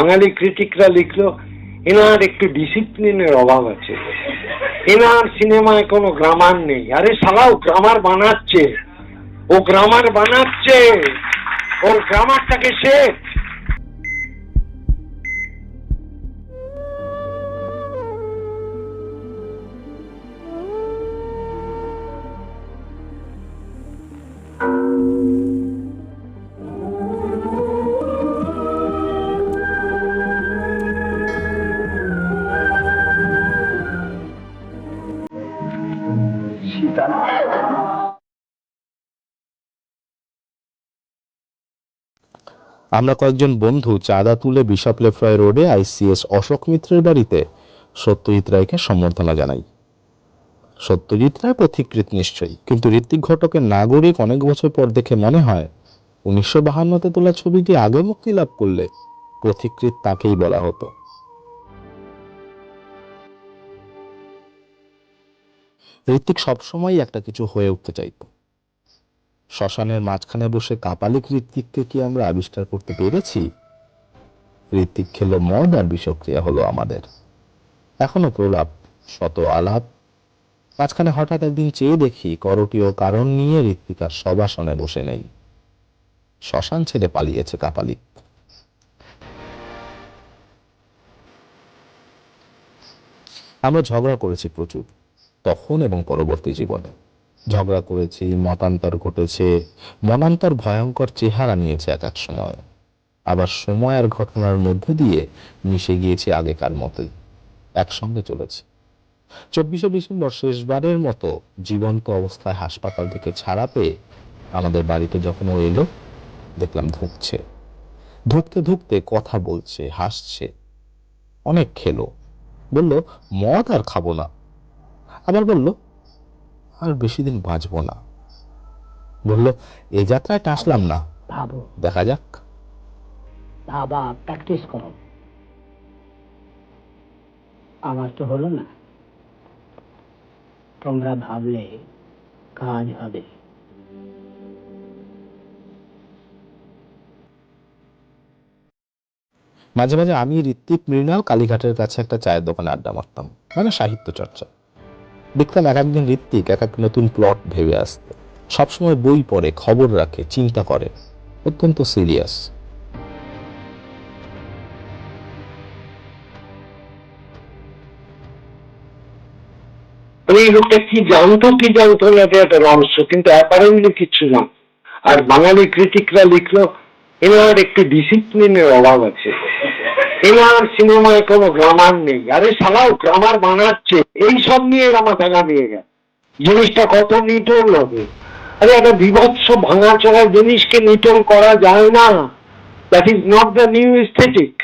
বাঙালি ক্রিটিকরা লিখলো, এনার একটু ডিসিপ্লিনের অভাব আছে। এনার সিনেমায় কোনো গ্রামার নেই। আরে সালাও গ্রামার বানাচ্ছে। ও গ্রামার বানাচ্ছে। ওর গ্রামারটাকে শেখ আমরা কয়েকজন বন্ধু চাঁদা তুলে বিশপ লেফ্রয় রোডে আইসিএস অশোক মিত্রের বাড়িতে সত্যজিৎ রায়কে সম্বর্ধনা জানাই। সত্যজিৎ রায় পথিকৃত নিশ্চয়ই, কিন্তু ঋত্বিক ঘটকের নাগরিক অনেক বছর পর দেখে মনে হয় উনিশশো বাহান্নতে তোলা ছবিটি আগে মুক্তি লাভ করলে পথিকৃত তাকেই বলা হতো। ঋত্বিক সবসময় একটা কিছু হয়ে উঠতে চাইতো। শ্মশানের মাঝখানে বসে কাপালিক ঋত্বিককে কি আমরা আবিষ্কার করতে পেরেছি? ঋত্বিক খেলো মদ আর বিষক্রিয়া হলো আমাদের। এখনও প্রলাপ, শত আলাপ। মাঝখানে হঠাৎ একদিন চেয়ে দেখি করটীয় কারণ নিয়ে ঋত্বিক আর সবাসনে বসে নেই। শ্মশান ছেড়ে পালিয়েছে কাপালিক। আমরা ঝগড়া করেছি প্রচুর। তখন এবং পরবর্তী জীবনে? ঝগড়া করেছি, মতান্তর ঘটেছে মনান্তর ভয়ঙ্কর চেহারা নিয়েছে এক এক সময়। আবার সময় আর ঘটনার মধ্যে দিয়ে মিশে গিয়েছে আগেকার মতোই, একসঙ্গে চলেছে। চব্বিশে ডিসেম্বর শেষবারের মতো জীবন্ত অবস্থায় হাসপাতাল থেকে ছাড়া পেয়ে আমাদের বাড়িতে যখন ও এলো, দেখলাম ধুঁকছে। ধুঁকতে ধুঁকতে কথা বলছে, হাসছে, অনেক খেলো। বলল, মদ আর খাব না। আবার বলল আর বেশি দিন বাঁচবো না। বলল এ যাত্রায় টাসলাম না। ভাবো। দেখা যাক। ভাবা প্র্যাকটিস করো। আমার তো হলো না। তোমরা ভাবলে কাজ হবে। মাঝে মাঝে আমি ঋত্বিক মৃণাল কালীঘাটের কাছে একটা চায়ের দোকানে আড্ডা মারতাম। মানে সাহিত্য চর্চা। দেখতাম এক একদিন ঋত্বিক, এক এক নতুন প্লট ভেবে আসতে সবসময় বই পড়ে, খবর রাখে, চিন্তা করে। অত্যন্ত সিরিয়াস এই লোকটা কি জানতো কি জানতো না এটা একটা রহস্য? কিন্তু অ্যাপারেন্টলি কিচ্ছু না আর বাঙালি ক্রিটিকরা লিখলো এনার একটু ডিসিপ্লিনের অভাব আছে। এনার সিনেমায় কোনো গ্রামার নেই। আরে সালাও গ্রামার বানাচ্ছে। এইসব নিয়ে আমার মাথা নিয়ে গেল জিনিসটা কত নিটল হবে? আরে একটা বিভৎস ভাঙাচোরা জিনিসকে নিটল করা যায় না। That is not the new aesthetic